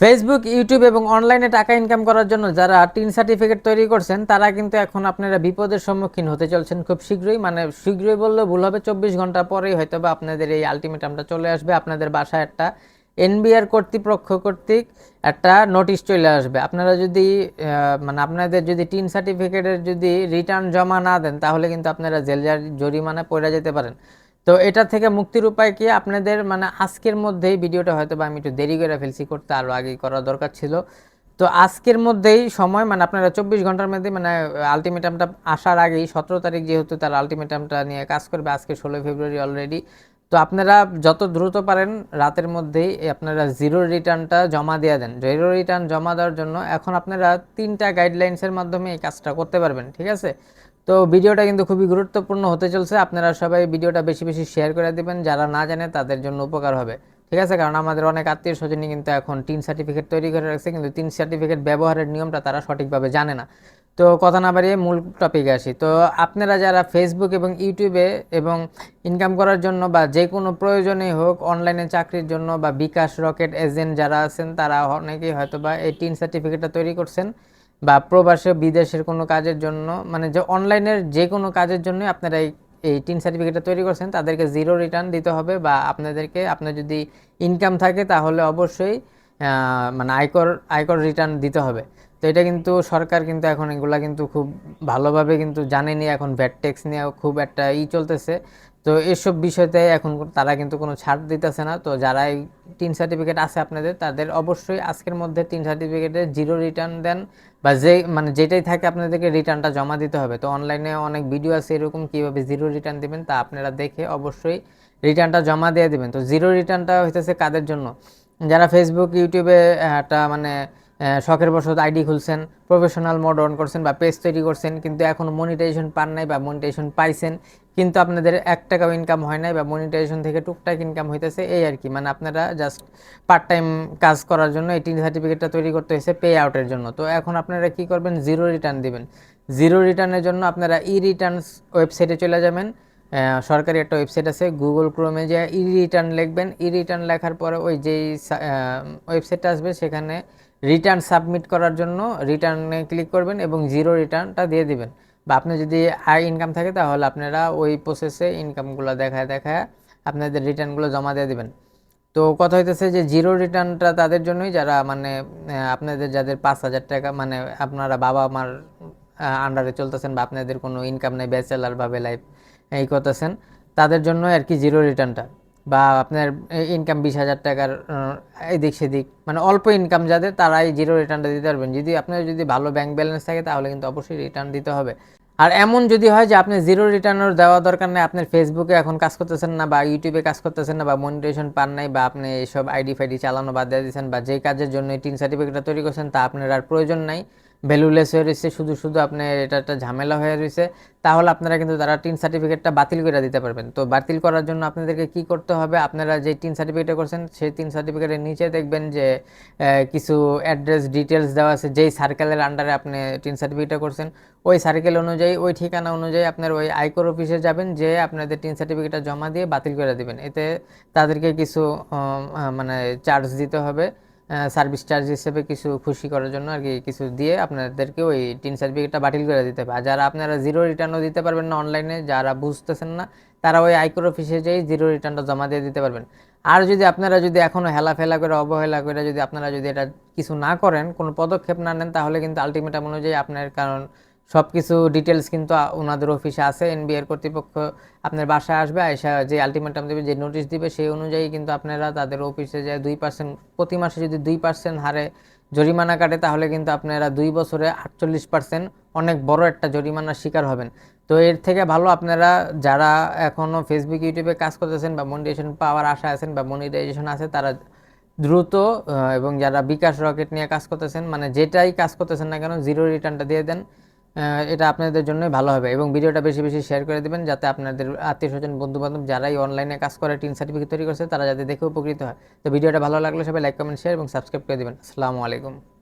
Facebook YouTube এবং অনলাইনে টাকা ইনকাম করার জন্য যারা টিন সার্টিফিকেট তৈরি করছেন, তারা কিন্তু এখন আপনারা বিপদের সম্মুখীন হতে চলছেন খুব শীঘ্রই। মানে শীঘ্রই বললেও ভুল হবে, চব্বিশ ঘণ্টা পরেই হয়তো বা আপনাদের এই আলটিমেটামটা চলে আসবে, আপনাদের বাসায় একটা এনবিআর কর্তৃপক্ষ কর্তৃক একটা নোটিশ চলে আসবে। আপনারা যদি মানে আপনাদের যদি টিন সার্টিফিকেটের যদি রিটার্ন জমা না দেন, তাহলে কিন্তু আপনারা জেল, জার- জরিমানা পড়ে যেতে পারেন। তো এটা থেকে মুক্তির উপায় কি? আপনাদের মানে আজকের মধ্যেই ভিডিওটা হয়তো বা আমি একটু দেরি করে ফেলছি, করতে আরও আগেই করা দরকার ছিল। তো আজকের মধ্যেই সময় মানে আপনারা চব্বিশ ঘণ্টার মধ্যে মানে আলটিমেটামটা আসার আগেই সতেরো তারিখ যেহেতু তার আলটিমেটামটা নিয়ে কাজ করবে, আজকে ষোলোই ফেব্রুয়ারি অলরেডি তো আপনারা যত দ্রুত পারেন রাতের মধ্যেই আপনারা জিরো রিটার্নটা জমা দিয়ে দেন। জিরো রিটার্ন জমা দেওয়ার জন্য এখন আপনারা তিনটা গাইডলাইন্সের মাধ্যমে এই কাজটা করতে পারবেন, ঠিক আছে? তো ভিডিওটা কিন্তু খুবই গুরুত্বপূর্ণ হতে চলছে। আপনারা সবাই ভিডিওটা বেশি বেশি শেয়ার করে দিবেন। যারা না জানে, তাদের জন্য উপকার হবে। ঠিক আছে? কারণ আমাদের অনেক আত্মীয় স্বজনই কিন্তু এখন টিন সার্টিফিকেট তৈরি করে রাখছে। কিন্তু তিন সার্টিফিকেট ব্যবহারের নিয়মটা তারা সঠিকভাবে জানে না। তো কথা না বাড়িয়ে মূল টপিকে আসি। তো আপনারা যারা ফেসবুক এবং ইউটিউবে এবং ইনকাম করার জন্য বা যে কোনো প্রয়োজনেই হোক অনলাইনে চাকরির জন্য বা বিকাশ রকেট এজেন্ট যারা আছেন, তারা অনেকেই হয়তো বা এই টিন সার্টিফিকেটটা তৈরি করছেন। বা প্রবাসে বিদেশের কোনো কাজের জন্য মানে যে অনলাইনের যে কোনো কাজের জন্য আপনারা এই এই টিন সার্টিফিকেটটা তৈরি করছেন, তাদেরকে জিরো রিটার্ন দিতে হবে বা আপনাদেরকে, আপনার যদি ইনকাম থাকে তাহলে অবশ্যই মানে আয়কর আয়কর রিটার্ন দিতে হবে। তো এটা কিন্তু সরকার কিন্তু এখন এগুলা কিন্তু খুব ভালোভাবে কিন্তু জানেনি, এখন ভ্যাট ট্যাক্স নিয়েও খুব একটা ই চলতেছে। তো এসব বিষয়তে এখন তারা কিন্তু কোনো ছাড় দিতেছে না। তো যারা এই তিন সার্টিফিকেট আছে আপনাদের, তাদের অবশ্যই আজকের মধ্যে তিন সার্টিফিকেটে জিরো রিটার্ন দেন বা যে মানে যেটাই থাকে আপনাদেরকে রিটার্নটা জমা দিতে হবে। তো অনলাইনে অনেক ভিডিও আছে এরকম কীভাবে জিরো রিটার্ন দিবেন, তা আপনারা দেখে অবশ্যই রিটার্নটা জমা দিয়ে দিবেন। তো জিরো রিটার্নটা হইতেছে কাদের জন্য? যারা ফেসবুক ইউটিউবে একটা মানে শখের বশত আইডি খুলছেন প্রফেশনাল মোড অন করছেন বা পেজ তৈরি করছেন, কিন্তু এখন মনিটাইজেশন পান নাই বা মনিটাইজেশন পাইছেন, কিন্তু আপনাদের এক টাকাও ইনকাম হয় নাই বা মনিটাইজেশন থেকে টুকটাক ইনকাম হইতেছে, এই আর কি। মানে আপনারা জাস্ট পার্ট টাইম কাজ করার জন্য এই টিন সার্টিফিকেটটা তৈরি করতে হয়েছে পে আউটের জন্য। তো এখন আপনারা কি করবেন? জিরো রিটার্ন দিবেন। জিরো রিটার্নের জন্য আপনারা ই রিটার্নস ওয়েবসাইটে চলে যাবেন। সরকারি একটা ওয়েবসাইট আছে গুগল ক্রোমে যে ই রিটার্ন লিখবেন। ই রিটার্ন লেখার পরে ওই যেই ওয়েবসাইটটা আসবে, সেখানে রিটার্ন সাবমিট করার জন্য রিটার্নে ক্লিক করবেন এবং জিরো রিটার্নটা দিয়ে দিবেন। বা আপনি যদি আয় ইনকাম থাকে তাহলে আপনারা ওই প্রসেসে ইনকামগুলো দেখায় দেখায় আপনাদের রিটার্নগুলো জমা দিয়ে দেবেন। তো কথা হইতেছে যে জিরো রিটার্নটা তাদের জন্যই যারা মানে আপনাদের যাদের পাঁচ হাজার টাকা মানে আপনারা বাবা মার আন্ডারে চলতেছেন বা আপনাদের কোনো ইনকাম নেই ব্যাচেলার ভাবে লাইফ এই করতেছেন, তাদের জন্য আর কি জিরো রিটার্নটা বা আপনার ইনকাম বিশ হাজার টাকার এদিক সেদিক মানে অল্প ইনকাম যাদের, তারাই জিরো রিটার্নটা দিতে পারবেন। যদি আপনার যদি ভালো ব্যাংক ব্যালেন্স থাকে, তাহলে কিন্তু অবশ্যই রিটার্ন দিতে হবে। আর এমন যদি হয় যে আপনি জিরো রিটার্নের দেওয়া দরকার নেই, আপনার ফেসবুকে এখন কাজ করতেছেন না বা ইউটিউবে কাজ করতেছেন না বা মনিটেশন পান নাই বা আপনি এইসব আইডি ফাইডি চালানো বাদ দিয়ে দিয়েছেন বা যে কাজের জন্য টিন সার্টিফিকেটটা তৈরি করছেন, তা আপনার আর প্রয়োজন নাই। ভ্যালুলেস হয়ে রয়েছে, শুধু শুধু আপনার এটা একটা ঝামেলা হয়ে রয়েছে, তাহলে আপনারা কিন্তু তারা টিন সার্টিফিকেটটা বাতিল করে দিতে পারবেন। তো বাতিল করার জন্য আপনাদেরকে কি করতে হবে? আপনারা যে টিন সার্টিফিকেটটা করছেন, সেই টিন সার্টিফিকেটের নিচে দেখবেন যে কিছু অ্যাড্রেস ডিটেলস দেওয়া আছে, যেই সার্কেলের আন্ডারে আপনি টিন সার্টিফিকেটটা করছেন। ওই সার্কেল অনুযায়ী, ওই ঠিকানা অনুযায়ী আপনার ওই আয়কর অফিসে যাবেন, যে আপনাদের টিন সার্টিফিকেটটা জমা দিয়ে বাতিল করে দিবেন। এতে তাদেরকে কিছু মানে চার্জ দিতে হবে। সার্ভিস চার্জ হিসেবে কিছু খুশি করার জন্য আর কি কিছু দিয়ে আপনাদেরকে ওই টিন সার্টিফিকেটটা বাতিল করে দিতে হবে। আর যারা আপনারা জিরো রিটার্নও দিতে পারবেন না অনলাইনে যারা বুঝতেছেন না, তারা ওই আয়কর অফিসে যেয়ে জিরো রিটার্নটা জমা দিয়ে দিতে পারবেন। আর যদি আপনারা যদি এখনও হেলাফেলা করে, অবহেলা করে যদি আপনারা যদি এটা কিছু না করেন, কোনো পদক্ষেপ না নেন, তাহলে কিন্তু আলটিমেটাম অনুযায়ী আপনার কারণ সব কিছু ডিটেলস কিন্তু ওনাদের অফিসে আছে এনবিআর কর্তৃপক্ষ আপনার বাসায় আসবে, আইসা যে আলটিমেটাম দেবে, যে নোটিশ দিবে, সেই অনুযায়ী কিন্তু আপনারা তাদের অফিসে যায় দুই পার্সেন্ট প্রতি মাসে যদি দুই পার্সেন্ট হারে জরিমানা কাটে, তাহলে কিন্তু আপনারা দুই বছরে আটচল্লিশ পার্সেন্ট অনেক বড় একটা জরিমানার শিকার হবেন। তো এর থেকে ভালো আপনারা যারা এখনও ফেসবুক ইউটিউবে কাজ করতেছেন বা মনিটাইজেশন পাওয়ার আশা আছেন বা মনিটাইজেশন আছে, তারা দ্রুত এবং যারা বিকাশ রকেট নিয়ে কাজ করতেছেন মানে যেটাই কাজ করতেছেন না কেন জিরো রিটার্নটা দিয়ে দেন। এটা আপনাদের জন্যই ভালো হবে এবং ভিডিওটা বেশি বেশি শেয়ার করে দেবেন যাতে আপনাদের আত্মীয় স্বজন বন্ধু বান্ধব যারাই অনলাইনে কাজ করে টিন সার্টিফিকেট তৈরি করছে, তারা যাতে দেখে উপকৃত হয়। তো ভিডিওটা ভালো লাগলে সবাই লাইক কমেন্ট শেয়ার এবং সাবস্ক্রাইব করে দেবেন। আসসালামু আলাইকুম।